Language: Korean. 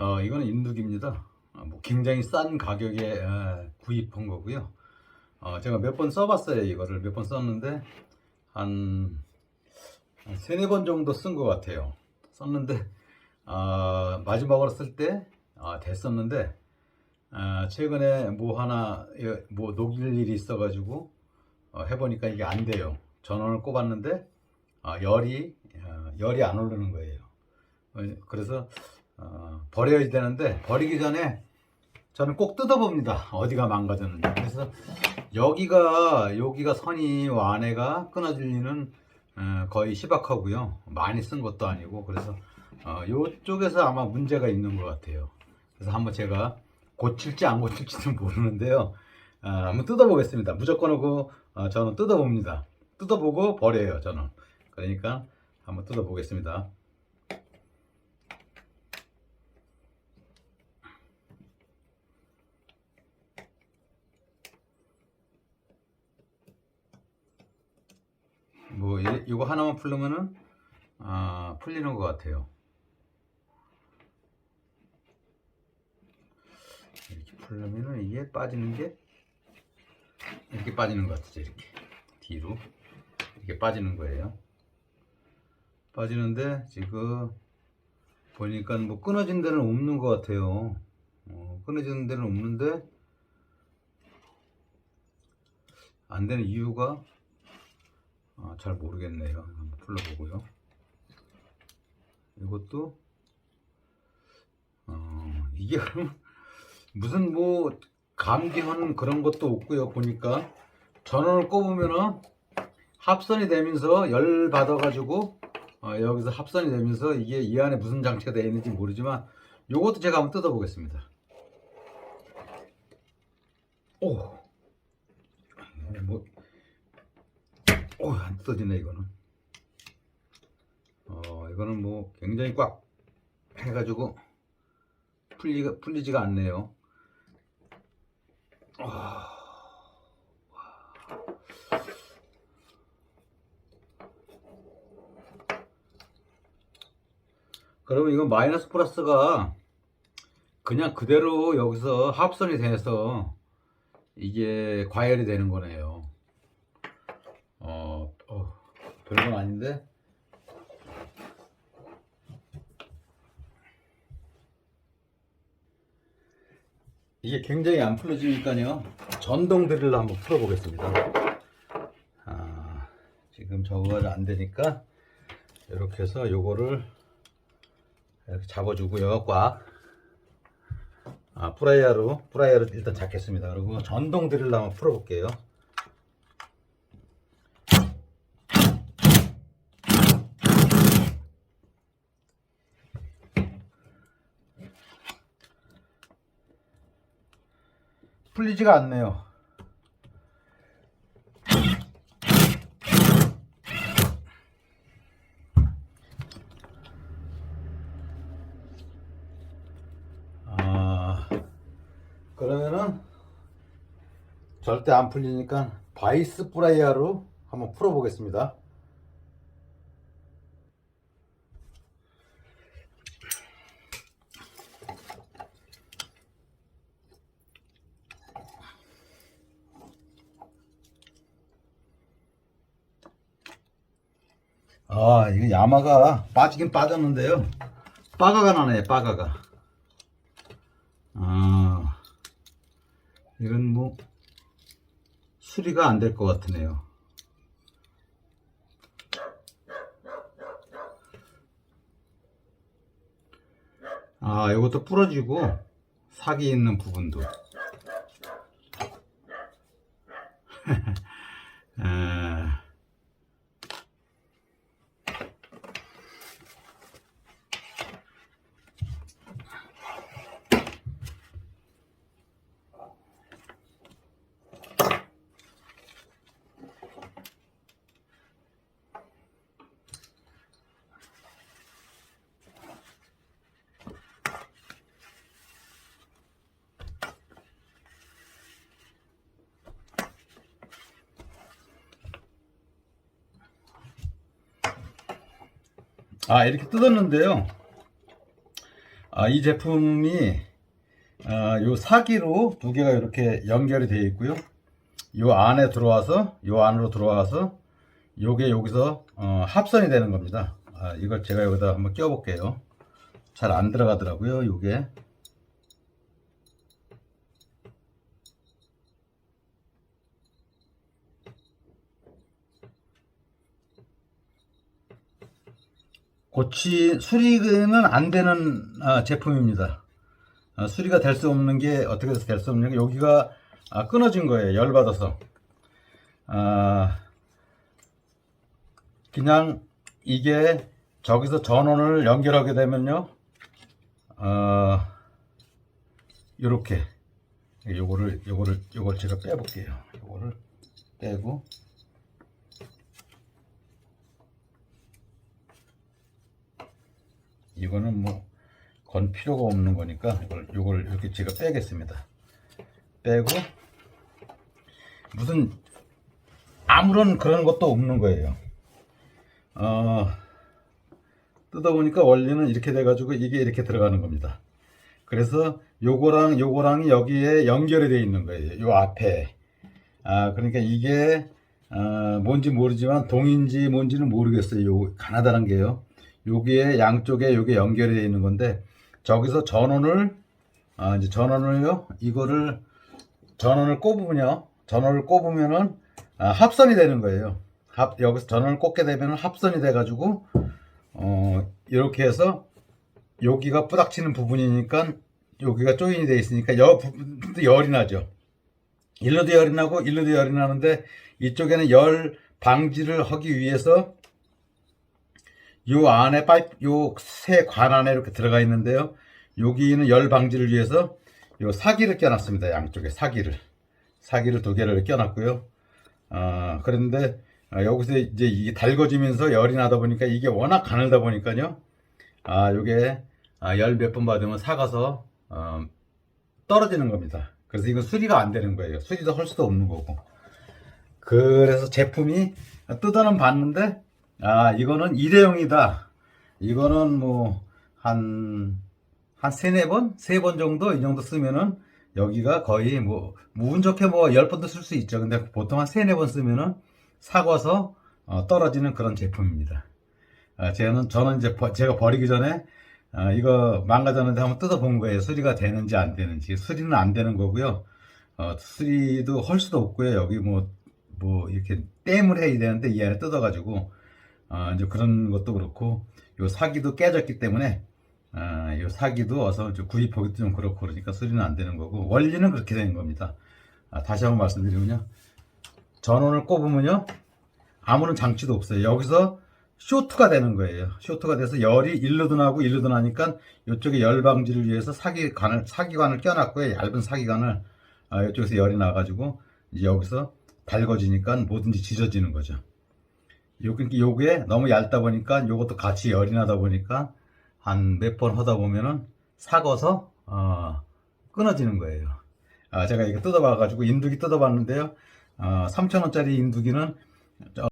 어, 이거는 인두기입니다. 어, 뭐 굉장히 싼 가격에 에, 구입한 거고요. 어, 제가 몇 번 써봤어요. 이거를 몇 번 썼는데 한, 한 세네 번 정도 쓴 것 같아요. 썼는데 아, 마지막으로 쓸때 아, 됐었는데 아, 최근에 뭐 하나 예, 뭐 녹일 일이 있어가지고 어, 해보니까 이게 안 돼요. 전원을 꼽았는데 아, 열이 어, 열이 안 오르는 거예요. 어, 그래서 어, 버려야 되는데 버리기 전에 저는 꼭 뜯어봅니다. 어디가 망가졌는지. 그래서 여기가 여기가 선이 안에가 끊어질 리는 어, 거의 희박하고요. 많이 쓴 것도 아니고 그래서 어, 이쪽에서 아마 문제가 있는 것 같아요. 그래서 한번 제가 고칠지 안 고칠지는 모르는데요. 어, 한번 뜯어보겠습니다. 무조건 하고 어, 저는 뜯어봅니다. 뜯어보고 버려요. 저는. 그러니까 한번 뜯어보겠습니다. 뭐 이- 이거 하나만 풀려면은 아, 풀리는 것 같아요. 이렇게 풀려면은 이게 빠지는 게 이렇게 빠지는 것 같죠 이렇게 뒤로 이렇게 빠지는 거예요. 빠지는데 지금 보니까 뭐 끊어진 데는 없는 것 같아요. 어, 끊어지는 데는 없는데 안 되는 이유가 아, 잘 모르겠네요. 한번 풀러보고요. 이것도 어, 이게 무슨 뭐 감기하는 그런 것도 없고요. 보니까 전원을 꼽으면은 합선이 되면서 열 받아가지고 어, 여기서 합선이 되면서 이게 이 안에 무슨 장치가 되어 있는지 모르지만 요것도 제가 한번 뜯어보겠습니다. 오, 뭐, 오, 안 뜯어지네 이거는. 어, 이거는 뭐 굉장히 꽉 해가지고 풀리가 풀리지가 않네요. 아, 그러면 이건 마이너스 플러스가 그냥 그대로 여기서 합선이 돼서 이게 과열이 되는 거네요. 어, 어 별건 아닌데. 이게 굉장히 안 풀어지니까요. 전동 드릴로 한번 풀어보겠습니다. 아, 지금 저거가 안 되니까 이렇게 해서 요거를 이렇게 잡아주고요. 꽉. 아, 프라이어로, 프라이어로 일단 잡겠습니다. 그리고 전동 드릴로 한번 풀어볼게요. 풀리지가 않네요. 아, 그러면은 절대 안 풀리니까 바이스 프라이어로 한번 풀어보겠습니다. 아, 이거 야마가 빠지긴 빠졌는데요. 빠가가 나네, 빠가가. 아, 이건 뭐, 수리가 안 될 것 같으네요. 아, 이것도 부러지고, 사기 있는 부분도. 아, 아, 이렇게 뜯었는데요. 아, 이 제품이 아, 요 사기로 두 개가 이렇게 연결이 되어 있고요. 요 안에 들어와서 요 안으로 들어와서 요게 여기서 어, 합선이 되는 겁니다. 아, 이걸 제가 여기다 한번 끼워 볼게요. 잘 안 들어가더라고요, 요게. 고치 수리는 안 되는 아, 제품입니다. 아, 수리가 될 수 없는 게 어떻게 해서 될 수 없는 게 여기가 아, 끊어진 거예요. 열 받아서. 아, 그냥 이게 저기서 전원을 연결하게 되면요. 어, 요렇게 요거를 요거를 요걸 제가 빼볼게요. 요거를 빼고 이거는 뭐 건 필요가 없는 거니까 이걸 요걸 이렇게 제가 빼겠습니다. 빼고 무슨 아무런 그런 것도 없는 거예요. 어, 뜯어보니까 원리는 이렇게 돼가지고 이게 이렇게 들어가는 겁니다. 그래서 요거랑 요거랑이 여기에 연결이 되어 있는 거예요. 요 앞에. 아, 그러니까 이게, 어, 뭔지 모르지만 동인지 뭔지는 모르겠어요. 요 가나다란 게요. 여기에 양쪽에 요게 연결이 되어 있는 건데, 저기서 전원을, 아, 이제 전원을요, 이거를, 전원을 꼽으면요, 전원을 꼽으면은, 아, 합선이 되는 거예요. 합, 여기서 전원을 꽂게 되면 합선이 돼가지고, 어, 이렇게 해서 여기가 뿌닥치는 부분이니까 여기가 조인이 돼 있으니까 여 부분도 열이 나죠. 일로도 열이 나고 일로도 열이 나는데 이쪽에는 열 방지를 하기 위해서 요 안에 파이프 요 새 관 안에 이렇게 들어가 있는데요. 여기는 열 방지를 위해서 요 사기를 껴놨습니다. 양쪽에 사기를 사기를 두 개를 껴놨고요. 아 그런데 아, 여기서 이제 이게 달궈지면서 열이 나다 보니까 이게 워낙 가늘다 보니까요. 아, 요게 아, 열 몇 번 받으면 사가서 어, 떨어지는 겁니다. 그래서 이건 수리가 안 되는 거예요. 수리도 할 수도 없는 거고. 그래서 제품이 뜯어는 봤는데 아, 이거는 일회용이다. 이거는 뭐 한 한 세네 번, 세 번 정도 이 정도 쓰면은 여기가 거의 뭐 운 좋게 뭐 열 번도 쓸 수 있죠. 근데 보통 한 세네 번 쓰면은 사궈서 어, 떨어지는 그런 제품입니다. 아, 저는 저는 이제 버- 제가 버리기 전에 아, 이거 망가졌는데 한번 뜯어본 거예요. 수리가 되는지 안 되는지. 수리는 안 되는 거고요. 어, 수리도 할 수도 없고요. 여기 뭐, 뭐, 이렇게 땜을 해야 되는데 이 안에 뜯어가지고, 어, 이제 그런 것도 그렇고, 요 사기도 깨졌기 때문에, 아, 요 사기도 어서 좀 구입하기도 좀 그렇고 그러니까 수리는 안 되는 거고, 원리는 그렇게 되는 겁니다. 아, 다시 한번 말씀드리면요. 전원을 꼽으면요. 아무런 장치도 없어요. 여기서 쇼트가 되는 거예요. 쇼트가 돼서 열이 일로도 나고 일로도 나니까 이쪽에 열 방지를 위해서 사기관을 사기관을 껴놨고요. 얇은 사기관을 아, 이쪽에서 열이 나가지고 이제 여기서 달궈지니까 뭐든지 지져지는 거죠. 요, 그러니까 요게 너무 얇다 보니까 요것도 같이 열이 나다 보니까 한 몇 번 하다 보면은 사궈서 어, 끊어지는 거예요. 아, 제가 이거 뜯어봐가지고 인두기 뜯어봤는데요. 어, 3,000원짜리 인두기는